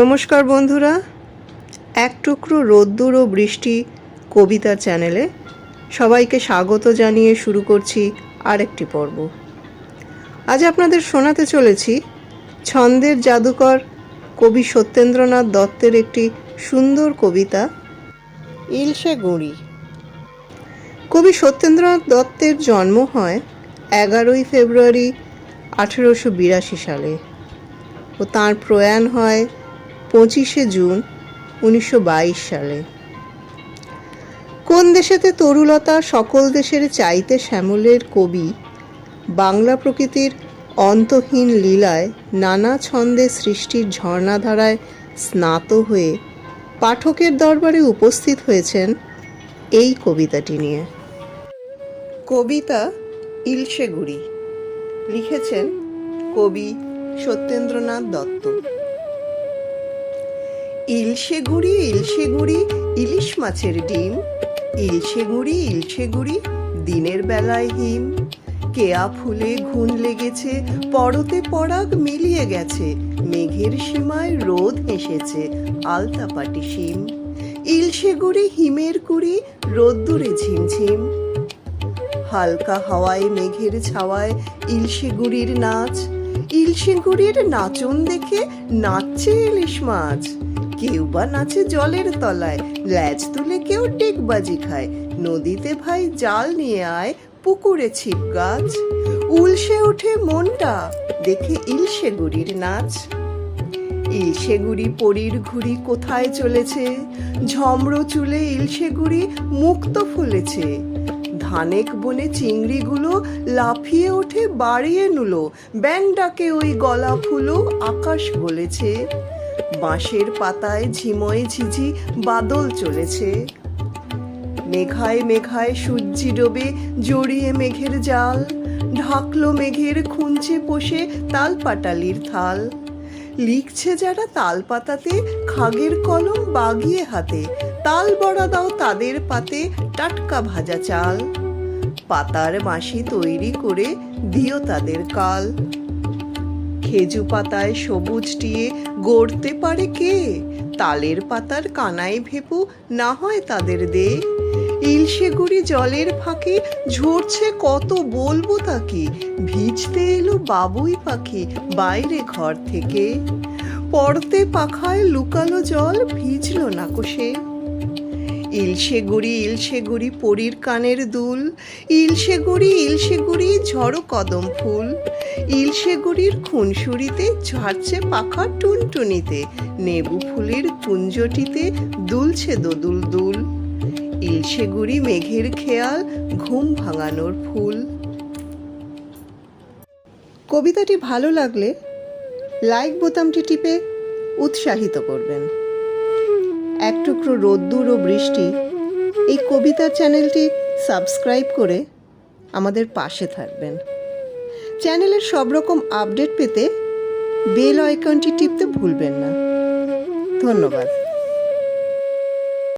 নমস্কার বন্ধুরা। এক টুকরো রোদ্দুর ও বৃষ্টি কবিতা চ্যানেলে সবাইকে স্বাগত জানিয়ে শুরু করছি আরেকটি পর্ব। আজ আপনাদের শোনাতে চলেছি ছন্দের জাদুকর কবি সত্যেন্দ্রনাথ দত্তের একটি সুন্দর কবিতা, ইলশে গুঁড়ি। কবি সত্যেন্দ্রনাথ দত্তের জন্ম হয় এগারোই ফেব্রুয়ারি আঠেরোশো বিরাশি সালে ও তাঁর প্রয়াণ হয় পঁচিশে জুন উনিশশো বাইশ সালে। কোন দেশেতে তরুলতা সকল দেশের চাইতে শ্যামলের কবি, বাংলা প্রকৃতির অন্তহীন লীলায় নানা ছন্দে সৃষ্টির ঝর্ণাধারায় স্নাত হয়ে পাঠকের দরবারে উপস্থিত হয়েছেন এই কবিতাটি নিয়ে। কবিতা ইলশেগুড়ি। লিখেছেন কবি সত্যেন্দ্রনাথ দত্ত। ইলশে গুড়ি ইলশে গুড়ি ইলিশ মাছের ডিম। ইলশে গুড়ি ইলশে গুড়ি দিনের বেলায় হিম। কেয়া ফুলে ঘুন লেগেছে, পরতে পরাগ মিলিয়ে গেছে। মেঘের সীমায় রোদ হেসেছে আলতাপাটি শিম। ইলশে গুড়ি হিমের কুড়ি, রোদ্দুরে ঝিমঝিম। হালকা হাওয়ায় মেঘের ছাওয়ায় ইলশে গুড়ির নাচ। ইলশে গুড়ির নাচন দেখে নাচছে ইলিশ মাছ। কেউ বা নাচে জলের তলায়, ল্যাজ তুলে কেউ টেকবাজি খায়। নদীতে ভাই জাল নিয়ে আয়, পুকুরে ছিপ গাছ। উলসে ওঠে মনটা, দেখে ইলশে গুড়ির নাচ। ইলশে গুড়ি পরীর ঘুড়ি কোথায় চলেছে? ঝমড়ো চুলে ইলশে গুড়ি মুক্ত ফুলেছে। ধানেক বনে চিংড়িগুলো লাফিয়ে ওঠে বাড়িয়ে নুলো। ব্যাং ডাকে ওই গলা ফুলো আকাশ বলেছে। বাঁশের পাতায় ঝিময়ে ঝিঝি বাদল চলেছে। মেঘায় মেঘায় সূর্যি ডোবে জড়িয়ে মেঘের জাল। ঢাকলো মেঘের খুঞ্চে পোষে তাল পাটালির থাল। লিখছে যারা তাল পাতাতে খাগের কলম বাগিয়ে হাতে। তাল বড়া দাও তাদের পাতে, টাটকা ভাজা চাল। পাতার মাসি তৈরি করে দিও তাদের কাল। খেজু পাতায় সবুজ টিয়ে গড়তে পারে কে? তালের পাতার কানায় ভেপু না হয় তাদের দে। ইলশে গুড়ি জলের ফাঁকে ঝরছে কত বলব তাকে? ভিজতে এলো বাবুই পাখি বাইরে ঘর থেকে। পড়তে পাখায় লুকালো জল ভিজলো না কোষে। ইলশে গুড়ি ইলশে গুড়ি পরীর কানের দুল। ইলশে গুড়ি ইলশে গুড়ি ঝড়ো কদম ফুল। ইলশে গুড়ির খুনসুরিতে ঝাড়ছে পাখা টুনটুনিতে, নেবু ফুলের কুঞ্জটিতে দুলছে দোদুল দুল। ইলশে গুড়ি মেঘের খেয়াল, ঘুম ভাঙানোর ফুল। কবিতাটি ভালো লাগলে লাইক বোতামটি টিপে উৎসাহিত করবেন। এক টুকরো রোদ্দুর ও বৃষ্টি এই কবিতার চ্যানেলটি সাবস্ক্রাইব করে আমাদের পাশে থাকবেন। চ্যানেলের সব রকম আপডেট পেতে বেল আইকনটি টিপতে ভুলবেন না। ধন্যবাদ।